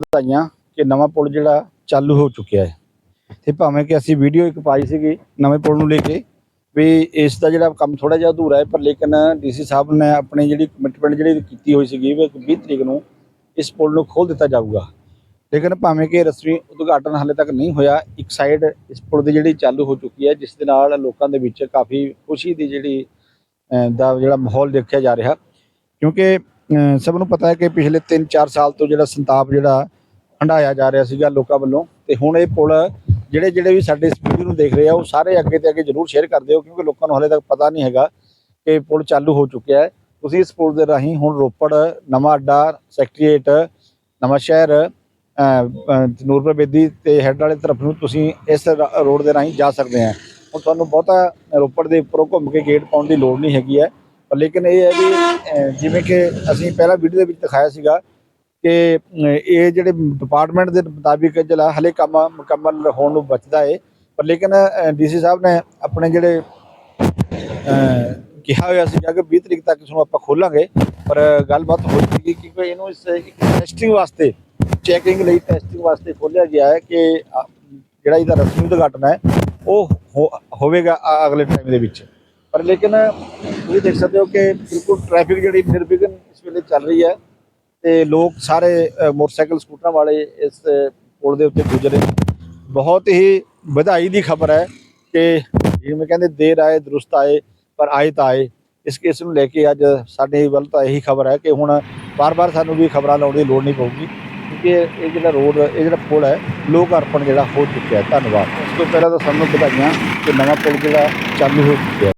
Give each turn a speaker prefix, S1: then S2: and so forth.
S1: ਵਧਾਈਆਂ ਕਿ ਨਵਾਂ ਪੁਲ ਜਿਹੜਾ ਚਾਲੂ ਹੋ ਚੁੱਕਿਆ ਹੈ। ਤੇ ਭਾਵੇਂ ਕਿ ਅਸੀਂ ਵੀਡੀਓ ਇੱਕ ਪਾਈ ਸੀਗੀ ਨਵੇਂ ਪੁਲ ਨੂੰ ਲੈ ਕੇ, ਵੀ ਇਸ ਦਾ ਜਿਹੜਾ ਕੰਮ ਥੋੜਾ ਜਿਹਾ ਅਧੂਰਾ ਹੈ, ਪਰ ਲੇਕਿਨ ਡੀਸੀ ਸਾਹਿਬ ਨੇ ਆਪਣੀ ਜਿਹੜੀ ਕਮਿਟਮੈਂਟ ਜਿਹੜੀ ਕੀਤੀ ਹੋਈ ਸੀਗੀ ਵੀ 20 ਤਰੀਕ ਨੂੰ ਇਸ ਪੁਲ ਨੂੰ ਖੋਲ ਦਿੱਤਾ ਜਾਊਗਾ। ਲੇਕਿਨ ਭਾਵੇਂ ਕਿ ਰਸਮੀ ਉਦਘਾਟਨ ਹਾਲੇ ਤੱਕ ਨਹੀਂ ਹੋਇਆ, ਇੱਕ ਸਾਈਡ ਇਸ ਪੁਲ ਦੀ ਜਿਹੜੀ ਚਾਲੂ ਹੋ ਚੁੱਕੀ ਹੈ, ਜਿਸ ਦੇ ਨਾਲ ਲੋਕਾਂ ਦੇ ਵਿੱਚ ਕਾਫੀ ਖੁਸ਼ੀ ਦੀ ਜਿਹੜੀ ਦਾ ਜਿਹੜਾ ਮਾਹੌਲ ਦੇਖਿਆ ਜਾ ਰਿਹਾ। ਕਿਉਂਕਿ ਸਭ ਨੂੰ ਪਤਾ ਹੈ ਕਿ ਪਿਛਲੇ 3-4 ਸਾਲ ਤੋਂ ਜਿਹੜਾ ਸੰਤਾਪ ਜਿਹੜਾ ਹੰਡਾਇਆ ਜਾ ਰਿਹਾ ਸੀਗਾ ਲੋਕਾਂ ਵੱਲੋਂ ਤੇ ਹੁਣ ਇਹ ਪੁਲ ਜਿਹੜੇ ਜਿਹੜੇ ਵੀ ਸਾਡੇ ਇਸ ਵੀਡੀਓ ਨੂੰ ਦੇਖ ਰਹੇ ਆ, ਉਹ ਸਾਰੇ ਅੱਗੇ ਤੇ ਅੱਗੇ ਜਰੂਰ ਸ਼ੇਅਰ ਕਰ ਦਿਓ ਕਿਉਂਕਿ ਲੋਕਾਂ ਨੂੰ ਹਾਲੇ ਤੱਕ ਪਤਾ ਨਹੀਂ ਹੈਗਾ ਕਿ ਪੁਲ ਚਾਲੂ ਹੋ ਚੁੱਕਿਆ ਹੈ। ਤੁਸੀਂ ਇਸ ਪੁਲ ਦੇ ਰਾਹੀਂ ਹੁਣ ਰੋਪੜ, ਨਵਾਂ ਅੱਡਾ, ਸੈਕਟਰੀਏਟ, ਨਵਾਂ ਸ਼ਹਿਰ ਨੂਰਪੁਰ ਬੇਦੀ ਤੇ ਹੈੱਡ ਵਾਲੇ ਤਰਫ ਨੂੰ ਤੁਸੀਂ ਇਸ ਰੋਡ ਦੇ ਰਾਹੀਂ ਜਾ ਸਕਦੇ ਆ। ਹੁਣ ਤੁਹਾਨੂੰ ਬਹੁਤਾ ਰੋਪੜ ਦੇ ਉੱਪਰੋਂ ਘੁੰਮ ਕੇ ਗੇਟ ਪਾਉਣ ਦੀ ਲੋੜ ਨਹੀਂ ਹੈਗੀ ਹੈ। ਪਰ ਲੇਕਿਨ ਇਹ ਹੈ ਵੀ ਜਿਵੇਂ ਕਿ ਅਸੀਂ ਪਹਿਲਾਂ ਵੀਡੀਓ ਦੇ ਵਿੱਚ ਦਿਖਾਇਆ ਸੀਗਾ ਕਿ ਇਹ ਜਿਹੜੇ ਡਿਪਾਰਟਮੈਂਟ ਦੇ ਮੁਤਾਬਿਕ ਜਿਹੜਾ ਹਲੇ ਕੰਮ, ਮੁਕੰਮਲ ਹੋਣ ਨੂੰ ਬਚਦਾ ਹੈ ਪਰ ਲੇਕਿਨ ਡੀਸੀ ਸਾਹਿਬ ਨੇ ਆਪਣੇ ਜਿਹੜੇ ਕਿਹਾ ਹੋਇਆ ਸੀਗਾ ਕਿ 20 ਤਰੀਕ ਤੱਕ ਇਸ ਨੂੰ ਆਪਾਂ ਖੋਲਾਂਗੇ। ਪਰ ਗੱਲਬਾਤ ਹੋਈ ਸੀ ਕਿਉਂਕਿ ਇਹਨੂੰ ਇਸ ਟੈਸਟਿੰਗ ਵਾਸਤੇ ਚੈਕਿੰਗ ਲਈ ਟੈਸਟਿੰਗ ਵਾਸਤੇ ਖੋਲਿਆ ਗਿਆ ਹੈ ਕਿ ਜਿਹੜਾ ਇਹਦਾ ਰਸਮੀ ਉਦਘਾਟਨ ਹੈ, ਉਹ ਹੋ- ਹੋਵੇਗਾ ਅਗਲੇ ਟਾਈਮ ਦੇ ਵਿੱਚ। ਪਰ ਲੇਕਿਨ ਤੁਸੀਂ ਦੇਖ ਸਕਦੇ ਹੋ ਕਿ ਬਿਲਕੁਲ ਟ੍ਰੈਫਿਕ ਜਿਹੜੀ ਨਿਰਵਿਘਨ ਇਸ ਵੇਲੇ ਚੱਲ ਰਹੀ ਹੈ ਤੇ ਲੋਕ ਸਾਰੇ ਮੋਟਰਸਾਈਕਲ, ਸਕੂਟਰਾਂ ਵਾਲੇ ਇਸ ਪੁਲ ਦੇ ਉੱਤੇ ਗੁਜ਼ਰੇ ਬਹੁਤ ਹੀ ਵਧਾਈ ਦੀ ਖਬਰ ਹੈ ਕਿ ਜਿਵੇਂ ਕਹਿੰਦੇ, ਦੇਰ ਆਏ, ਦਰੁਸਤ ਆਏ, ਪਰ ਆਏ ਤਾਂ ਆਏ। ਇਸ ਕੇਸ ਨੂੰ ਲੈ ਕੇ ਅੱਜ ਸਾਡੇ ਵੱਲ ਤਾਂ ਇਹੀ ਖਬਰ ਹੈ ਕਿ ਹੁਣ ਬਾਰ-ਬਾਰ ਸਾਨੂੰ ਵੀ ਖਬਰਾਂ ਲਾਉਣ ਦੀ ਲੋੜ ਨਹੀਂ ਪਊਗੀ, ਕਿਉਂਕਿ ਇਹ ਜਿਹੜਾ ਰੋਡ, ਇਹ ਜਿਹੜਾ ਪੁਲ ਹੈ, ਲੋਕ ਅਰਪਣ ਜਿਹੜਾ ਹੋ ਚੁੱਕਿਆ ਹੈ। ਧੰਨਵਾਦ। ਉਸ ਤੋਂ ਪਹਿਲਾਂ ਤਾਂ ਸਾਨੂੰ ਵਧਾਈਆਂ ਕਿ ਨਵਾਂ ਪੁਲ ਜਿਹੜਾ ਚਾਲੂ ਹੋ ਚੁੱਕਿਆ